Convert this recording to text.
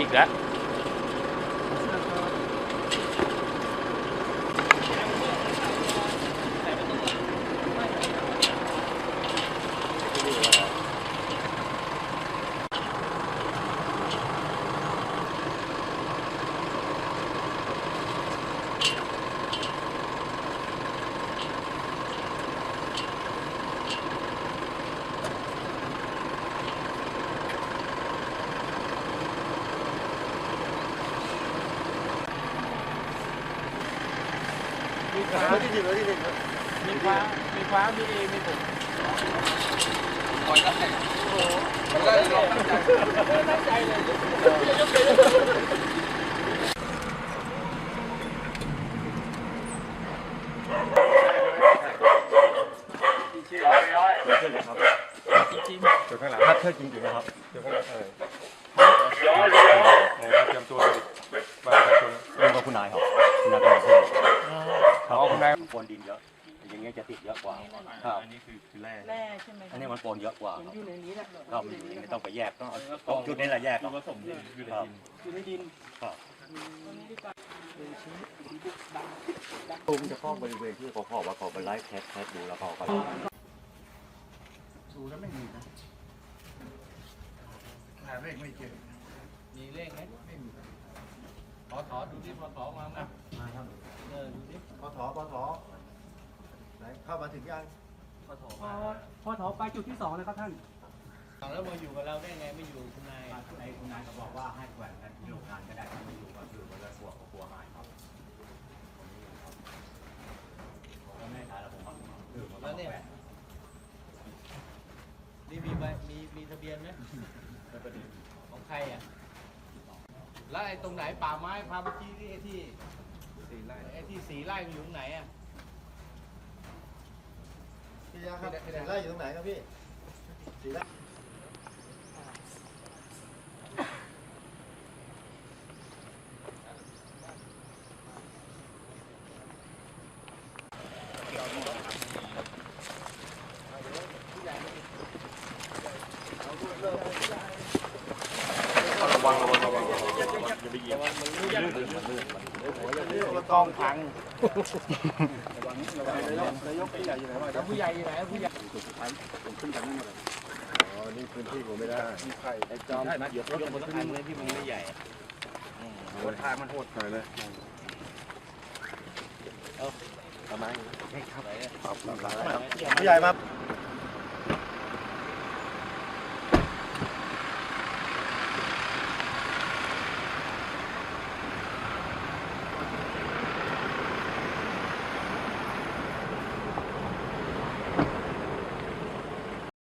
kick that. มีฟ้าที่หนึ่งที่หนึ่งมีฟ้ามีฟ้ามีเอมีผมมันได้ลองใจตั้งใจเลยจุดข้างหลังครับเชื่อจริงๆนะครับจุดข้างหลังเออเตรียมตัวบัตรประชาชนเรื่องของคุณนายครับคุณนายเป็นเพื่อนอ๋อคุณนายปนดินเยอะอย่างเงี้ยจะติดเยอะกว่าครับอันนี้คือคือแร่แร่ใช่ไหมอันนี้มันปนเยอะกว่าเห็นอยู่ในนี้แหละครับไม่ต้องไปแยกต้องเอาต้องจุดนี้แหละแยกครับผสมอยู่ในครับดินอยู่ในดินครับตรงนี้ดีกว่าตุ้มจะเข้าบริเวณที่เขาบอกว่าเขาไปไล่แคสแคสดูแล้วเขาก็ดูแล้วไม่มีนะหาเลขไม่เจอมีเลขไหมขอถอดูที่พอถอมาไหมมาครับ เออดูที่พอถอพอถอไหนเข้ามาถึงยังพอถอพอพอถอไปจุดที่สองนะครับท่านแล้วมาอยู่กับเราได้ไงไม่อยู่คุณนายในคุณนายเขาบอกว่าให้แขวนกันที่โรงงานก็ได้ถ้าไม่อยู่ก็คือเวลากลัวเขากลัวหายครับผมไม่ขายแล้วผมมาคือผมแล้วเนี่ยนี่มีใบมีมีทะเบียนไหมของใครอะแล้วไอ้ตรงไหนป่าไม้พาไปที่ที่ไอ้ที่ สี่ไร่ไอ้ที่สี่ไร่มันอยู่ตรงไหนอะพี่ยาครับสี่ไร่อยู่ตรงไหนครับพี่สี่ไร่ กองพังนายกผู้ใหญ่อยู่ไหนวะผู้ใหญ่อยู่ไหนผู้ใหญ่อ๋อ นี่พื้นที่ผมไม่ได้มีไข่ไอ้จอมยกยกมาต้องอันเลยที่มันไม่ใหญ่โหดทางมันโหดหน่อยเลยประมาณนี้ครับผู้ใหญ่มา